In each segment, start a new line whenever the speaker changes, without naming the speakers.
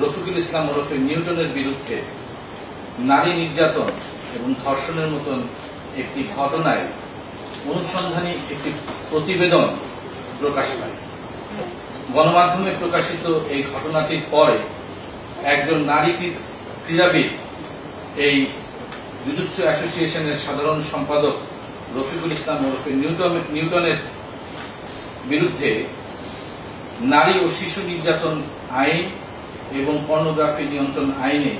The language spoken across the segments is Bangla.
রফিকুল ইসলাম ওরফে নিউটনের বিরুদ্ধে নারী নির্যাতন এবং ধর্ষণের মতন একটি ঘটনায় অনুসন্ধানী একটি প্রতিবেদন প্রকাশ পায়। গণমাধ্যমে প্রকাশিত এই ঘটনাটির পরে একজন নারী ক্রীড়াবিদ, এই জুজুৎসু অ্যাসোসিয়েশনের সাধারণ সম্পাদক রফিকুল ইসলাম ওরফে নিউটন- নিউটনের বিরুদ্ধে নারী ও শিশু নির্যাতন আইন এবং পর্নোগ্রাফি নিয়ন্ত্রণ আইনে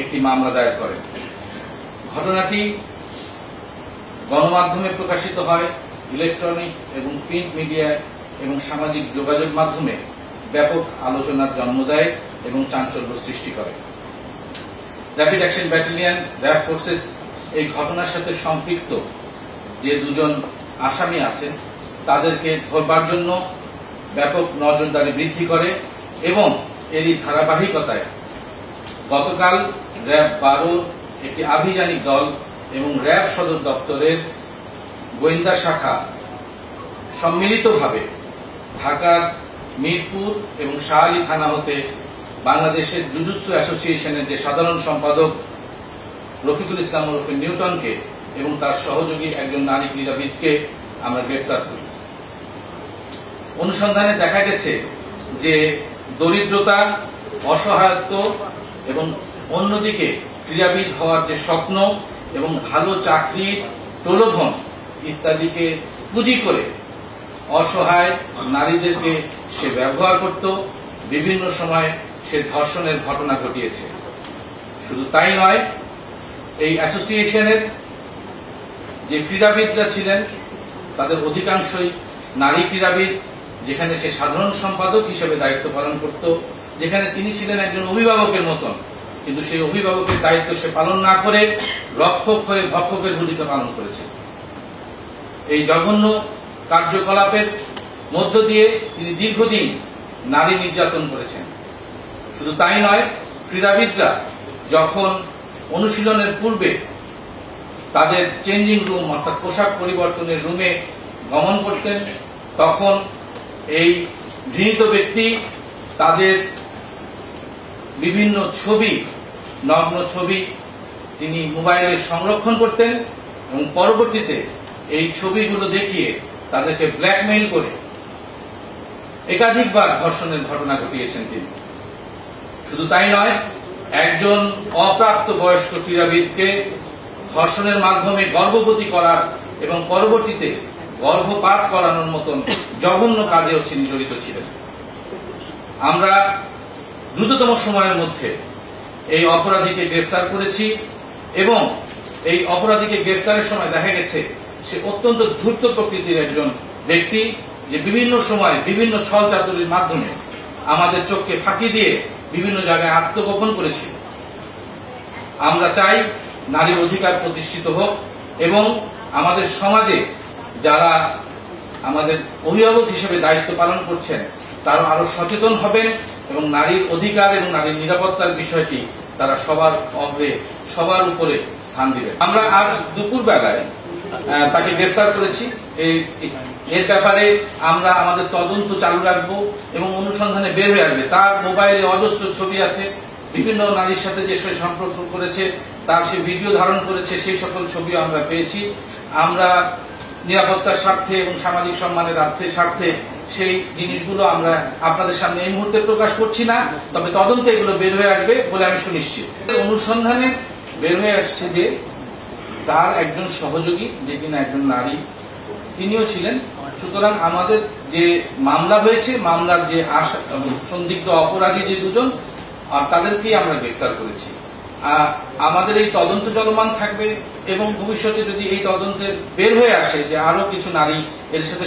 একটি মামলা দায়ের করেন ঘটনাটি গণমাধ্যমে প্রকাশিত হয় ইলেকট্রনিক এবং প্রিন্ট মিডিয়ায় এবং সামাজিক যোগাযোগ মাধ্যমে ব্যাপক আলোচনার জন্ম দেয় এবং চাঞ্চল্য সৃষ্টি করে। Rapid action battalion RAB forces এই ঘটনার সাথে সম্পৃক্ত যে দুজন আসামি আছেন, তাদেরকে ধরবার জন্য ব্যাপক নজরদারি বৃদ্ধি করে এবং এরই ধারাবাহিকতায় গতকাল র্যাব বারো একটি আভিযানিক দল এবং র্যাব সদর দপ্তরের গোয়েন্দা শাখা সম্মিলিতভাবে ঢাকার মিরপুর এবং শাহালি থানা হতে বাংলাদেশের জুজুৎসু অ্যাসোসিয়েশনের যে সাধারণ সম্পাদক রফিকুল ইসলাম ওরফে নিউটনকে এবং তার সহযোগী একজন নারী ক্রীড়াবিদকে আমরা গ্রেফতার করি। অনুসন্ধানে দেখা গেছে যে দরিদ্রতা, অসহায়ত্ব এবং অন্যদিকে ক্রীড়াবিদ হওয়ার যে স্বপ্ন এবং ভালো চাকরির প্রলোভন ইত্যাদিকে পুঁজি করে অসহায় নারীদেরকে সে ব্যবহার করত, বিভিন্ন সময় সে ধর্ষণের ঘটনা ঘটিয়েছে। শুধু তাই নয়, এই অ্যাসোসিয়েশনের যে ক্রীড়াবিদরা ছিলেন, তাদের অধিকাংশই নারী ক্রীড়াবিদ যেখানে সে সাধারণ সম্পাদক হিসেবে দায়িত্ব পালন করত, যেখানে তিনি ছিলেন একজন অভিভাবকের মতন। কিন্তু সেই অভিভাবকের দায়িত্ব সে পালন না করে রক্ষক হয়ে ভক্ষকের ভূমিকা পালন করেছে। এই জঘন্য কার্যকলাপের মধ্য দিয়ে তিনি দীর্ঘদিন নারী নির্যাতন করেছেন। শুধু তাই নয়, ক্রীড়াবিদরা যখন অনুশীলনের পূর্বে তাদের চেঞ্জিং রুম অর্থাৎ পোশাক পরিবর্তনের রুমে গমন করতেন, তখন এই ঘৃণিত ব্যক্তি তাদের বিভিন্ন ছবি, নগ্ন ছবি তিনি মোবাইলে সংরক্ষণ করতেন এবং পরবর্তীতে এই ছবিগুলো দেখিয়ে তাদেরকে ব্ল্যাকমেইল করে একাধিকবার ধর্ষণের ঘটনা ঘটিয়েছেন তিনি। শুধু তাই নয়, একজন অপ্রাপ্ত বয়স্ক ক্রীড়াবিদকে ধর্ষণের মাধ্যমে গর্ভবতী করার এবং পরবর্তীতে গর্ভপাত করানোর মতন জঘন্য কাজেও তিনি জড়িত ছিলেন। আমরা দ্রুততম সময়ের মধ্যে এই অপরাধীকে গ্রেফতার করেছি এবং এই অপরাধীকে গ্রেফতারের সময় দেখা গেছে সে অত্যন্ত ধূর্ত প্রকৃতির একজন ব্যক্তি যে বিভিন্ন সময় বিভিন্ন ছল চাতুরির মাধ্যমে আমাদের চোখকে ফাঁকি দিয়ে বিভিন্ন জায়গায় আত্মগোপন করেছিল। আমরা চাই নারীর অধিকার প্রতিষ্ঠিত হোক এবং আমাদের সমাজে যারা আমাদের অভিভাবক হিসেবে দায়িত্ব পালন করছেন, তারা আরও সচেতন হবেন এবং নারীর অধিকার এবং নারীর নিরাপত্তার বিষয়টি তারা সবার অগ্রে, সবার উপরে স্থান দিবেন। আমরা আজ দুপুর বেলায় তাকে গ্রেফতার করেছি। এর ব্যাপারে আমরা আমাদের তদন্ত চালু রাখব এবং অনুসন্ধানে বের হয়ে আসবে। তার মোবাইলে অজস্র ছবি আছে। বিভিন্ন নারীর সাথে যে সে সম্পর্ক করেছে, তার সে ভিডিও ধারণ করেছে, সেই সকল ছবিও আমরা পেয়েছি। আমরা নিরাপত্তার স্বার্থে এবং সামাজিক সম্মানের স্বার্থে সেই জিনিসগুলো আমরা আপনাদের সামনে এই মুহূর্তে প্রকাশ করছি না, তবে তদন্তে এগুলো বের হয়ে আসবে বলে আমি সুনিশ্চিত। অনুসন্ধানে বের হয়ে আসছে যে তার একজন সহযোগী, যে কিনা একজন নারী, তিনিও ছিলেন। সুতরাং আমাদের যে মামলা হয়েছে, মামলার যে সন্দিগ্ধ অপরাধী যে দুজন, আর তাদেরকেই আমরা গ্রেফতার করেছি। আমাদের এই তদন্ত চলমান থাকবে। এবং ভবিষ্যতে যদি এই তদন্তের বের হয়ে আসে যে আরও কিছু নারী এর সাথে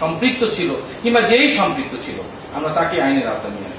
সম্পৃক্ত ছিল কিংবা যেই সম্পৃক্ত ছিল, আমরা তাকে আইনের আওতায় নিয়ে।